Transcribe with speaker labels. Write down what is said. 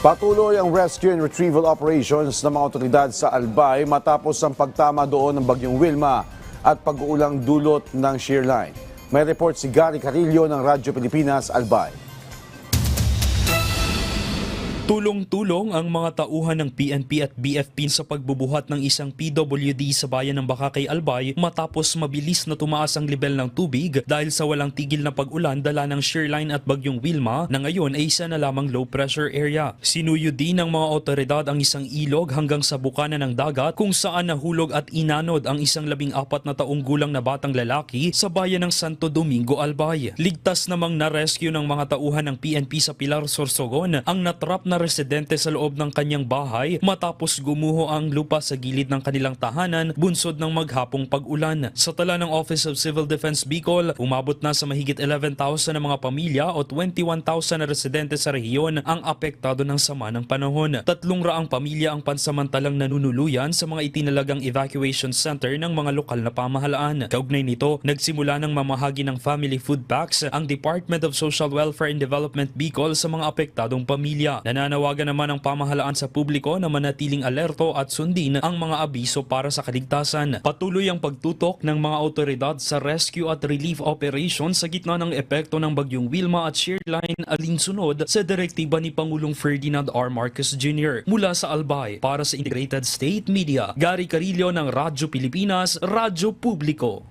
Speaker 1: Patuloy ang rescue and retrieval operations ng mga otoridad sa Albay matapos ang pagtama doon ng bagyong Wilma at pag-uulang dulot ng shear line. May report si Gary Carillo ng Radyo Pilipinas, Albay.
Speaker 2: Tulong-tulong ang mga tauhan ng PNP at BFP sa pagbubuhat ng isang PWD sa bayan ng Bakakay, Albay matapos mabilis na tumaas ang level ng tubig dahil sa walang tigil na pag-ulan dala ng shearline at bagyong Wilma na ngayon ay isa na lamang low pressure area. Sinuyo din ng mga otoridad ang isang ilog hanggang sa bukana ng dagat kung saan nahulog at inanod ang isang labing apat na taong gulang na batang lalaki sa bayan ng Santo Domingo, Albay. Ligtas namang na-rescue ng mga tauhan ng PNP sa Pilar, Sorsogon ang natrap na residente sa loob ng kanyang bahay matapos gumuho ang lupa sa gilid ng kanilang tahanan bunsod ng maghapong pag-ulan. Sa tala ng Office of Civil Defense Bicol, umabot na sa mahigit 11,000 na mga pamilya o 21,000 na residente sa rehiyon ang apektado ng sama ng panahon. Tatlong raang pamilya ang pansamantalang nanunuluyan sa mga itinalagang evacuation center ng mga lokal na pamahalaan. Kaugnay nito, nagsimula ng mamahagi ng family food packs ang Department of Social Welfare and Development Bicol sa mga apektadong pamilya. Nananawagan naman ang pamahalaan sa publiko na manatiling alerto at sundin ang mga abiso para sa kaligtasan. Patuloy ang pagtutok ng mga otoridad sa rescue at relief operation sa gitna ng epekto ng bagyong Wilma at Shearline alinsunod sa direktiba ni Pangulong Ferdinand R. Marcos Jr. mula sa Albay para sa Integrated State Media. Gary Carillo ng Radyo Pilipinas, Radyo Publiko.